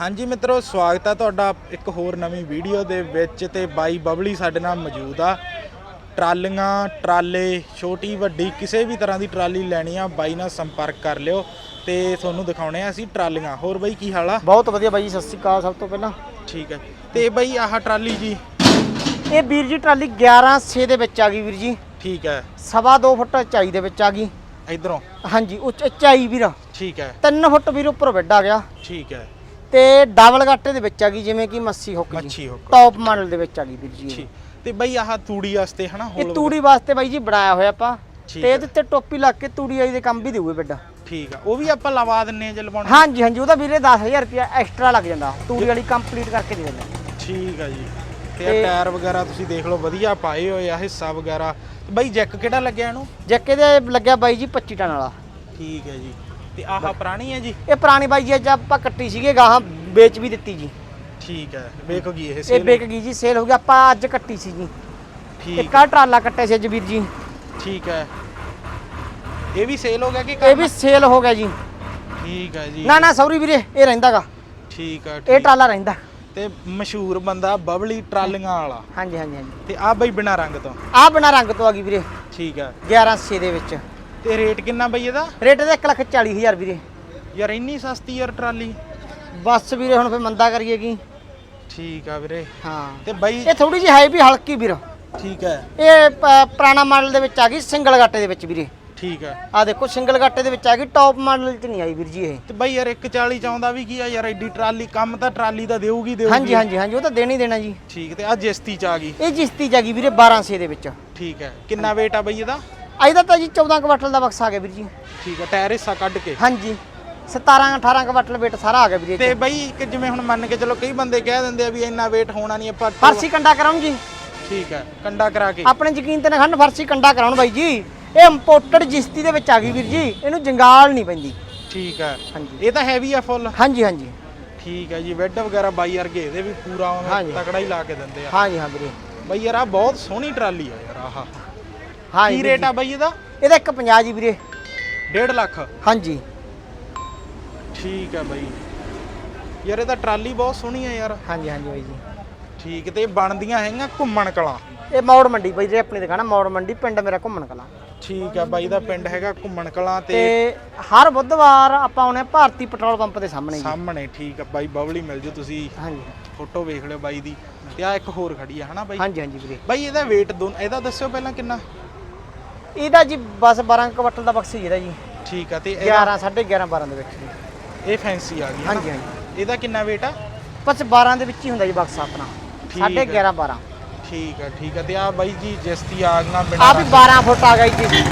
ਹਾਂਜੀ ਮਿੱਤਰੋ ਸਵਾਗਤ ਹੈ ਤੁਹਾਡਾ ਇੱਕ ਹੋਰ ਨਵੀਂ ਵੀਡੀਓ ਦੇ ਵਿੱਚ ਤੇ ਬਾਈ ਬਬਲੀ ਸਾਡੇ ਨਾਲ ਮੌਜੂਦ ਆ। ਟਰਾਲੀਆਂ ਟਰਾਲੇ ਛੋਟੀ ਵੱਡੀ ਕਿਸੇ ਵੀ ਤਰ੍ਹਾਂ ਦੀ ਟਰਾਲੀ ਲੈਣੀ ਆ ਬਾਈ ਨਾਲ ਸੰਪਰਕ ਕਰ ਲਿਓ ਤੇ ਤੁਹਾਨੂੰ ਦਿਖਾਉਣੇ ਆ ਅਸੀਂ ਟਰਾਲੀਆਂ। ਹੋਰ ਬਾਈ ਕੀ ਹਾਲ ਆ? ਬਹੁਤ ਵਧੀਆ ਬਾਈ ਜੀ ਸਤਿ ਸ਼੍ਰੀ ਅਕਾਲ ਸਭ ਤੋਂ ਪਹਿਲਾਂ। ਠੀਕ ਹੈ ਤੇ ਬਾਈ ਆਹ ਟਰਾਲੀ ਜੀ? ਇਹ ਵੀਰ ਜੀ ਟਰਾਲੀ 11 6 ਦੇ ਵਿੱਚ ਆ ਗਈ ਵੀਰ ਜੀ। ਠੀਕ ਹੈ ਸਵਾ 2 ਫੁੱਟ ਉਚਾਈ ਦੇ ਵਿੱਚ ਆ ਗਈ। ਇਧਰੋਂ? ਹਾਂਜੀ ਉੱਚ ਉਚਾਈ ਵੀਰ। ਠੀਕ ਹੈ 3 ਫੁੱਟ ਵੀਰ ਉੱਪਰ ਆ ਗਿਆ। ਠੀਕ ਹੈ ਤੇ ਡਬਲ ਗੱਟੇ ਦੇ ਵਿੱਚ ਆ ਗਈ ਜਿਵੇਂ ਕਿ ਮੱਸੀ ਹੁੱਕ ਜੀ ਮੱਛੀ ਹੁੱਕ ਟੌਪ ਮਾਡਲ ਦੇ ਵਿੱਚ ਆ ਗਈ ਵੀਰ ਜੀ ਇਹ। ਠੀਕ। ਤੇ ਬਾਈ ਆਹ ਤੂੜੀ ਵਾਸਤੇ ਹਨਾ ਇਹ ਹੋਲ ਤੂੜੀ ਵਾਸਤੇ ਬਾਈ ਜੀ ਬਣਾਇਆ ਹੋਇਆ ਆਪਾਂ। ਠੀਕ ਤੇ। ਇਹਦੇ ਉੱਤੇ ਟੋਪੀ ਲਾ ਕੇ ਤੂੜੀ ਆਈ ਦੇ ਕੰਮ ਵੀ ਦੇਊਗੇ ਬੈੱਡ ਠੀਕ ਆ। ਉਹ ਵੀ ਆਪਾਂ ਲਵਾ ਦਿੰਨੇ ਆ ਜੇ ਲਵਾਉਣਾ। ਹਾਂਜੀ ਹਾਂਜੀ ਉਹਦਾ ਵੀਰੇ 10000 ਰੁਪਇਆ ਐਕਸਟਰਾ ਲੱਗ ਜਾਂਦਾ। ਤੂੜੀ ਵਾਲੀ ਕੰਪਲੀਟ ਕਰਕੇ ਦੇ ਦਿੰਦੇ। ਠੀਕ ਆ ਜੀ। ਤੇ ਇਹ ਤੇ- ਟਾਇਰ ਵਗੈਰਾ ਤੁਸੀਂ ਦੇਖ ਲਓ ਵਧੀਆ ਪਾਏ ਹੋਏ ਆ ਹਿੱਸਾ ਵਗੈਰਾ। ਤੇ ਬਾਈ ਜੈਕ ਕਿਹੜਾ ਲੱਗਿਆ ਇਹਨੂੰ? ਜੱਕੇ ਦੇ ਲੱਗਿਆ ਬਾਈ ਜੀ 25 ਟਨ ਵਾਲਾ। ਠੀਕ ਹੈ ਜੀ। ਤੇ ਆਹ ਪੁਰਾਣੀ ਹੈ ਜੀ? ਇਹ ਪੁਰਾਣੀ ਬਾਈ ਜੀ ਅੱਜ ਆਪਾਂ ਕੱਟੀ ਸੀਗੇ ਗਾਹਾਂ ਵੇਚ ਵੀ ਦਿੱਤੀ ਜੀ। ਠੀਕ ਹੈ ਵੇਖੋ ਜੀ ਇਹ ਇਹ ਸੇਲ ਵਿਕ ਗਈ ਜੀ ਸੇਲ ਹੋ ਗਈ ਆਪਾਂ ਅੱਜ ਕੱਟੀ ਸੀ ਜੀ। ਠੀਕ ਇੱਕ ਆ ਟਰਾਲਾ ਕੱਟਿਆ ਸੀ ਅੱਜ ਵੀਰ ਜੀ। ਠੀਕ ਹੈ। ਇਹ ਵੀ ਸੇਲ ਹੋ ਗਿਆ ਕਿ ਇਹ ਕੰਮ? ਵੀ ਸੇਲ ਹੋ ਗਿਆ ਜੀ। ਠੀਕ ਹੈ ਜੀ। ਨਾ ਨਾ ਸੌਰੀ ਵੀਰੇ ਇਹ ਰਹਿੰਦਾਗਾ। ਠੀਕ ਹੈ ਇਹ ਠੀਕ। ਟਰਾਲਾ ਰਹਿੰਦਾ। ਤੇ ਮਸ਼ਹੂਰ ਬੰਦਾ ਬਬਲੀ ਟਰਾਲੀਆਂ ਵਾਲਾ। ਹਾਂਜੀ ਹਾਂਜੀ ਹਾਂਜੀ। ਤੇ ਆ ਬਾਈ ਬਿਨਾ ਰੰਗ ਤੋਂ। ਆਹ ਬਣਾ ਰੰਗ ਤੋਂ ਆ ਗਈ ਵੀਰੇ। ਠੀਕ ਹੈ। 1100 ਦੇ ਵਿੱਚ। ਤੇ ਰੇਟ ਕਿੰਨਾ ਬਈ ਇਹਦਾ? ਰੇਟ ਇਹਦਾ 1 ਲੱਖ 40 ਹਜ਼ਾਰ ਵੀਰੇ। ਯਾਰ ਇੰਨੀ ਸਸਤੀ ਯਾਰ ਟਰਾਲੀ। ਬਸ ਵੀਰੇ ਹੁਣ ਫੇ ਮੰਦਾ ਕਰੀਏ ਕੀ? ਠੀਕ ਆ ਵੀਰੇ। ਹਾਂ। ਤੇ ਬਾਈ ਇਹ ਥੋੜੀ ਜਿਹੀ ਹੈ ਵੀ ਹਲਕੀ ਵੀਰ। ਠੀਕ ਹੈ ਇਹ ਪੁਰਾਣਾ ਮਾਡਲ ਦੇ ਵਿੱਚ ਆ ਗਈ ਸਿੰਗਲ ਗੱਟੇ ਦੇ ਵਿੱਚ ਵੀਰੇ। ਠੀਕ ਹੈ ਆ ਦੇਖੋ ਸਿੰਗਲ ਗੱਟੇ ਦੇ ਵਿੱਚ ਆ ਗਈ ਟੌਪ ਮਾਡਲ 'ਚ ਨਹੀਂ ਆਈ ਵੀਰ ਜੀ ਇਹ। ਤੇ ਬਾਈ ਯਾਰ 140 ਚਾਹੁੰਦਾ ਵੀ ਕੀ ਆ ਯਾਰ ਐਡੀ ਟਰਾਲੀ ਕੰਮ ਤਾਂ ਟਰਾਲੀ ਦਾ ਦੇਊਗੀ ਦੇਊਗੀ। ਹਾਂਜੀ ਹਾਂਜੀ ਹਾਂਜੀ ਉਹ ਤਾਂ ਦੇਣੀ ਦੇਣਾ ਜੀ। ਠੀਕ ਤੇ ਆ ਜਿਸਤੀ ਚ ਆ ਗਈ। ਇਹ ਜਿਸਤੀ ਜਾ ਗਈ ਵੀਰੇ 1200 ਦੇ ਵਿੱਚ। ਠੀਕ ਹੈ ਕਿੰਨਾ weight ਆ ਬਈ ਇਹਦਾ? ਇਹਦਾ ਤਾਂ ਜੀ 14 ਕੁਆਟਲ ਦਾ ਬਕਸਾ ਆ ਗਿਆ ਵੀਰ ਜੀ। ਠੀਕ ਹੈ ਟਾਇਰ ਹਿੱਸਾ ਕੱਢ ਕੇ। ਹਾਂਜੀ। 17 18 ਕੁਆਟਲ weight ਸਾਰਾ ਆ ਗਿਆ ਵੀਰੇ ਤੇ ਬਈ ਇੱਕ ਜਿਵੇਂ ਹੁਣ ਮੰਨ ਕੇ ਚਲੋ ਕਈ ਬੰਦੇ ਕਹਿ ਦਿੰਦੇ ਆ ਵੀ ਇੰਨਾ weight ਹੋਣਾ ਨਹੀਂ ਆਪਾਂ ਫਰਸੀ ਕੰਡਾ ਕਰਾਉਂ ਜੀ। ਠੀਕ ਹੈ ਕੰਡਾ ਕਰਾ ਕੇ। ਆਪਣੇ ਯਕੀਨ ਤੇ ਨਾ ਖੰਡ ਫਰਸੀ ਕੰਡਾ ਕਰਾਉਣ ਬਾਈ ਜੀ। ਇਹ ਇੰਪੋਰਟਡ ਜਿਸਤੀ ਦੇ ਵਿੱਚ ਆ ਗਈ ਵੀਰ ਜੀ। ਇਹਨੂੰ ਜੰਗਾਲ ਨਹੀਂ ਪੈਂਦੀ। ਠੀਕ ਹੈ। ਹਾਂਜੀ। ਇਹ ਤਾਂ ਹੈਵੀ ਆ ਫੁੱਲ ਹਾਂਜੀ ਹਾਂਜੀ। ਠੀਕ ਹੈ ਜੀ ਬੈੱਡ ਵਗੈਰਾ ਬਾਈ ਵਰਗੇ ਇਹਦੇ ਵੀ ਪੂਰਾ ਹਾਂਜੀ। ਤਕੜਾ ਹੀ ਲਾ ਕੇ ਦਿੰਦੇ ਆ। ਹਾਂਜੀ ਹਾਂ ਵੀਰੇ। ਬਈ ਯਾਰ ਆ ਬਹੁਤ ਸੋਹਣੀ ਟਰਾਲੀ ਆ ਯਾਰ ਆਹ। ਹਾਂ ਕੀ ਰੇਟ ਆ ਬਈ ਇਹਦਾ? ਇਹਦਾ 150 ਜੀ ਵੀਰੇ। 1.5 ਲੱਖ? ਹਾਂਜੀ। ਠੀਕ ਹੈ ਬਈ। ਯਾਰ ਇਹ ਤਾਂ ਟਰਾਲੀ ਬਹੁਤ ਸੋਹਣੀ ਆ ਯਾਰ। ਹਾਂਜੀ ਹਾਂਜੀ ਬਾਈ ਜੀ। ਠੀਕ ਤੇ ਇਹ ਬਣਦੀਆਂ ਹੈਗੀਆਂ ਘੁੰਮਣ ਕਲਾਂ। ਇਹ ਮੌੜ ਮੰਡੀ ਬਾਈ ਜੀ ਆਪਣੀ ਦੁਕਾਨ ਆ ਮੌੜ ਮੰਡੀ ਪਿੰਡ ਮੇਰਾ ਘੁੰਮਣ ਕਲਾ। ਠੀਕ ਆ ਬਾਈ ਦਾ ਪਿੰਡ ਹੈਗਾ ਘੁੰਮਣ ਕਲਾਂ ਤੇ ਹਰ ਬੁੱਧਵਾਰ ਆਪਾਂ ਆਉਣੇ ਆ ਭਾਰਤੀ ਪੈਟਰੋਲ ਪੰਪ ਦੇ ਸਾਹਮਣੇ ਜੀ। ਸਾਹਮਣੇ ਠੀਕ ਆ ਬਾਈ ਬਬਲੀ ਮਿਲ ਜੂ ਤੁਸੀਂ। ਹਾਂਜੀ। ਫੋਟੋ ਵੇਖ ਲਿਓ ਬਾਈ ਦੀ। ਤੇ ਆ ਇੱਕ ਹੋਰ ਖੜੀ ਆ ਹਨਾ ਬਾਈ? ਹਾਂਜੀ ਹਾਂਜੀ ਵੀਰੇ। ਬਾਈ ਇਹਦਾ weight ਦੋ ਇਹਦਾ ਦੱਸਿਓ ਪਹਿਲਾਂ ਕਿੰਨਾ? ਇਹਦਾ ਜੀ ਬਸ 12 ਕੁਆਟਲ ਦਾ ਬਕਸੀ ਜਿਹਦਾ ਜੀ। ਠੀਕ ਆ ਤੇ ਇਹਦਾ 11 11.5 12 ਦੇ ਵਿੱਚ ਜੀ। ਇਹ ਫੈਂਸੀ ਆ ਗਈ? ਹਾਂਜੀ ਹਾਂਜੀ। ਇਹਦਾ ਕਿੰਨਾ weight ਆ? ਬਸ 12 ਦੇ ਵਿੱਚ ਹੀ ਹੁੰਦਾ ਜੀ ਬਕਸਾ ਆਪਣਾ। ਠੀਕ ਹੈ। 11.5 12 ਠੀਕ ਆ ਠੀਕ ਆ ਤੇ ਆ ਬਾਈ ਜੀ ਜਿਸਤੀ ਆ ਗਈਆਂ ਬਿਨਾਂ ਆ ਵੀ 12 ਫੁੱਟ ਆ ਗਈ ਜੀ।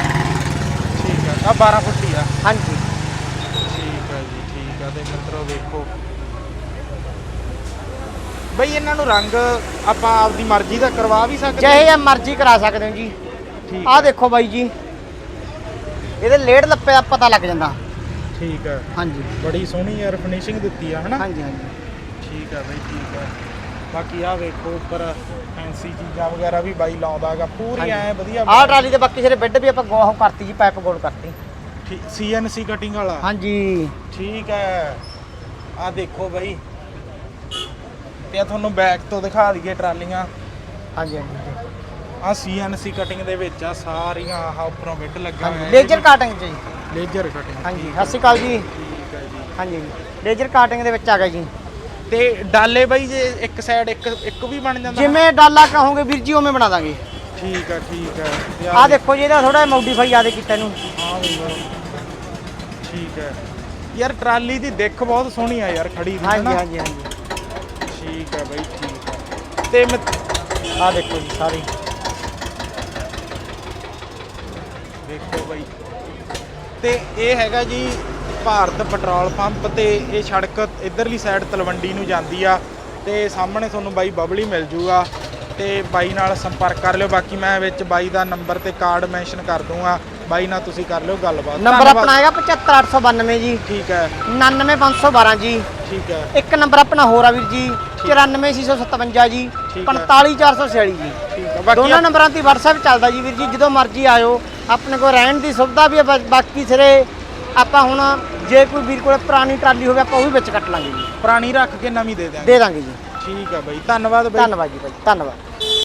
ਠੀਕ ਆ ਆ 12 ਫੁੱਟ ਹੀ ਆ। ਹਾਂਜੀ। ਠੀਕ ਆ ਜੀ ਠੀਕ ਆ ਤੇ ਮਿੱਤਰੋ ਵੇਖੋ। ਬਈ ਇਹਨਾਂ ਨੂੰ ਰੰਗ ਆਪਾਂ ਆਪਦੀ ਮਰਜ਼ੀ ਦਾ ਕਰਵਾ ਵੀ ਸਕਦੇ ਚਾਹੇ ਜਾਂ ਮਰਜ਼ੀ ਕਰਾ ਸਕਦੇ ਹੋ ਜੀ। ਠੀਕ ਆਹ ਦੇਖੋ ਬਾਈ ਜੀ। ਇਹਦੇ ਲੇਡ ਲੱਪੇ ਦਾ ਪਤਾ ਲੱਗ ਜਾਂਦਾ। ਠੀਕ ਆ ਹਾਂਜੀ। ਬੜੀ ਸੋਹਣੀ ਯਾਰ ਫਿਨਿਸ਼ਿੰਗ ਦਿੱਤੀ ਆ ਹਨਾ? ਹਾਂਜੀ ਹਾਂਜੀ। ਠੀਕ ਆ ਬਈ ਠੀਕ ਆ ਬਾਕੀ ਆ ਵੇਖੋ ਉੱਪਰ ਫੈਂਸੀ ਚੀਜ਼ਾਂ ਵਗੈਰਾ ਵੀ ਬਾਈ ਲਾਉਂਦਾਗਾ ਪੂਰੀ। ਐ ਵਧੀਆ ਆਹ ਟਰਾਲੀ ਦੇ ਬਾਕੀ ਸਾਰੇ ਬੈੱਡ ਵੀ ਆਪਾਂ ਗੋਹ ਕਰਤੀ ਜੀ ਪਾਈਪ ਗੋਲ ਕਰਤੀ। ਸੀਐਨਸੀ ਕਟਿੰਗ ਵਾਲਾ? ਹਾਂਜੀ। ਠੀਕ ਹੈ। ਆ ਦੇਖੋ ਬਈ। ਤੇ ਆ ਤੁਹਾਨੂੰ ਬੈਕ ਤੋਂ ਦਿਖਾ ਦਈਏ ਟਰਾਲੀਆਂ। ਹਾਂਜੀ ਹਾਂਜੀ। ਆ ਸੀਐਨਸੀ ਕਟਿੰਗ ਦੇ ਵਿੱਚ ਆ ਸਾਰੀਆਂ ਆਹ ਉੱਪਰੋਂ ਬਿੱਡ ਲੱਗਾ ਹਾਂਜੀ ਲੇਜ਼ਰ ਕਾਟਿੰਗ ਜੀ। ਲੇਜ਼ਰ ਕਟਿੰਗ ਹਾਂਜੀ ਸਤਿ ਸ਼੍ਰੀ ਅਕਾਲ ਜੀ। ਠੀਕ ਹੈ ਜੀ। ਹਾਂਜੀ ਲੇਜ਼ਰ ਕਾਟਿੰਗ ਦੇ ਵਿੱਚ ਆ ਗਿਆ ਜੀ। ਤੇ ਡਾਲੇ ਬਈ ਜੇ ਇੱਕ ਸਾਈਡ ਇੱਕ ਇੱਕ ਵੀ ਬਣ ਜਾਂਦਾ ਜਿਵੇਂ ਡਾਲਾ ਕਹੋਗੇ ਵੀਰ ਜੀ ਉਵੇਂ ਬਣਾ ਦਾਂਗੇ। ਠੀਕ ਹੈ ਠੀਕ ਹੈ। ਤੇ ਆਹ ਦੇਖੋ ਜੀ ਇਹਦਾ ਥੋੜਾ ਮੋਡੀਫਾਈ ਆਦੇ ਕੀਤਾ ਇਹਨੂੰ। ਹਾਂ ਲਓ। ਠੀਕ ਹੈ। ਯਾਰ ਟਰਾਲੀ ਦੀ ਦਿੱਖ ਬਹੁਤ ਸੋਹਣੀ ਆ ਯਾਰ ਖੜੀ ਦੀ ਹਾਂਜੀ? ਹਾਂਜੀ ਹਾਂਜੀ। ਠੀਕ ਹੈ ਬਈ ਠੀਕ ਹੈ। ਤੇ ਮੈਂ ਆਹ ਦੇਖੋ ਜੀ ਸਾਰੀ ਦੇਖੋ ਬਈ ਤੇ ਇਹ ਹੈਗਾ ਜੀ ਭਾਰਤ ਪੈਟਰੋਲ ਪੰਪ ਤੇ ਇਹ ਸੜਕ ਇਧਰਲੀ ਸਾਈਡ ਤਲਵੰਡੀ ਨੂੰ ਜਾਂਦੀ ਆ ਤੇ ਸਾਹਮਣੇ ਤੁਹਾਨੂੰ ਬਾਈ ਬਬਲੀ ਮਿਲ ਜੂਗਾ ਤੇ ਬਾਈ ਨਾਲ ਸੰਪਰਕ ਕਰ ਲਿਓ। ਬਾਕੀ ਮੈਂ ਵਿੱਚ ਬਾਈ ਦਾ ਨੰਬਰ ਤੇ ਕਾਰਡ ਮੈਂਸ਼ਨ ਕਰ ਦੂੰਗਾ ਬਾਈ ਨਾਲ ਤੁਸੀਂ ਕਰ ਲਿਓ ਗੱਲਬਾਤ। ਨੰਬਰ। ਆਪਣਾ ਹੈਗਾ 75892 ਜੀ। ਠੀਕ ਹੈ। 99512 ਜੀ। ਠੀਕ ਹੈ। ਇੱਕ ਨੰਬਰ ਆਪਣਾ ਹੋਰ ਆ ਵੀਰ ਜੀ। 94657 ਜੀ। ਠੀਕ ਹੈ। 45446 ਜੀ। ਠੀਕ ਹੈ। ਬਾਕੀ ਦੋਨਾਂ ਨੰਬਰਾਂ ਤੇ WhatsApp ਚੱਲਦਾ ਜੀ ਵੀਰ ਜੀ। ਜਦੋਂ ਮਰਜ਼ੀ ਆਇਓ। ਆਪਣੇ ਕੋਲ ਰਹਿਣ ਦੀ ਸੁਵਿਧਾ ਵੀ ਹੈ ਬਾ- ਬਾਕੀ ਸਿਰੇ ਆਪਾਂ ਹੁਣ ਜੇ ਕੋਈ ਵੀਰ ਕੋਲੇ ਪੁਰਾਣੀ ਟਰਾਲੀ ਹੋਵੇ ਆਪਾਂ ਉਹ ਵੀ ਵਿੱਚ ਕੱਟ ਲਾਂਗੇ ਜੀ। ਪੁਰਾਣੀ ਰੱਖ ਕੇ ਨਵੀਂ ਦੇ ਦਿਆਂਗੇ। ਦੇ ਦਾਂਗੇ ਜੀ। ਠੀਕ ਆ ਬਾਈ ਧੰਨਵਾਦ ਬਾਈ। ਧੰਨਵਾਦ ਜੀ ਭਾਈ ਧੰਨਵਾਦ।